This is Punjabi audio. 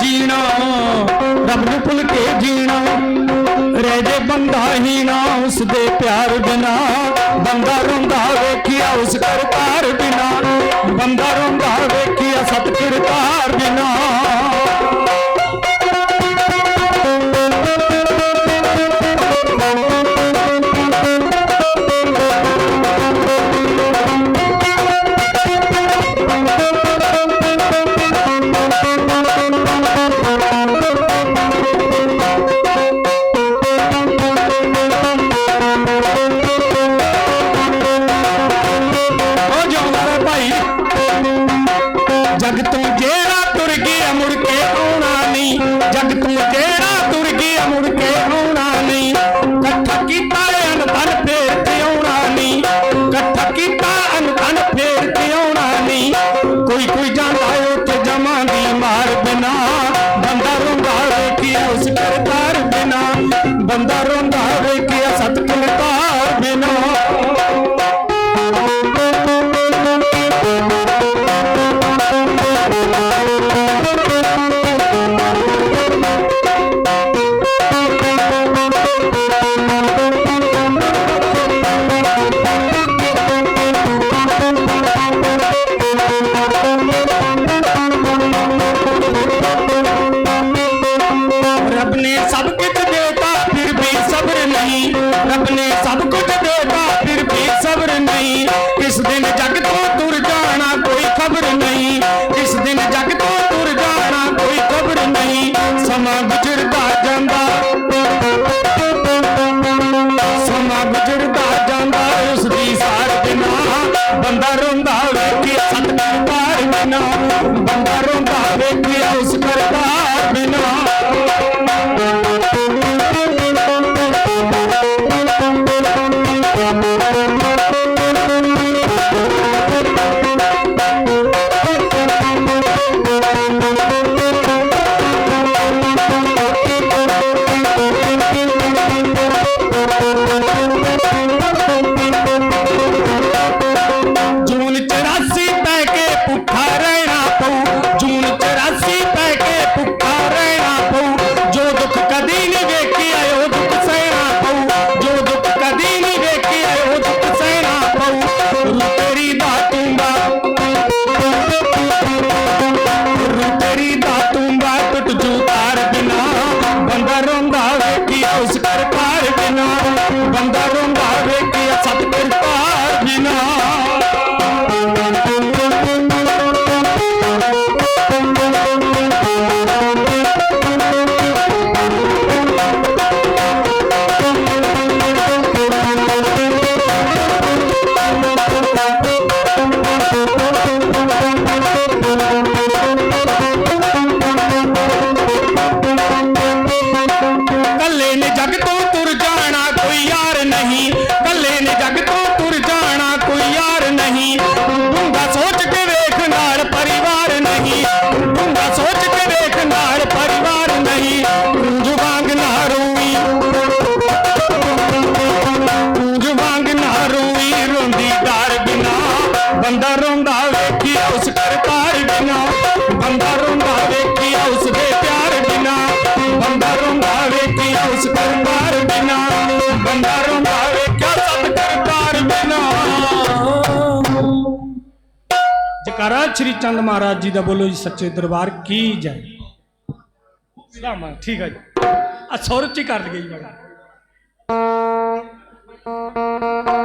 ਜੀਣਾ। ਰੱਬ ਨੂੰ ਭੁੱਲ ਕੇ ਜੀਣਾ। ਰਹਿ ਜੇ ਬੰਦਾ ਹੀ ਨਾ ਉਸ ਦੇ ਪਿਆਰ ਬਿਨਾ। ਬੰਦਾ ਰੋਂਦਾ ਵੇਖਿਆ, ਉਸ ਕਰ ना बंदा रोंदा वे उस पर का ಬಂದರು ਮਹਾਰਾਜ ਸ੍ਰੀ ਚੰਦ ਮਹਾਰਾਜ ਜੀ ਦਾ ਬੋਲੋ ਜੀ ਸੱਚੇ ਦਰਬਾਰ ਕੀ ਜੈ। ਰਾਮਾ ਠੀਕ ਹੈ ਜੀ। ਆ ਸੁਰ ਚ ਕਰ ਲਈਏ ਜੀ। ਮੈਂ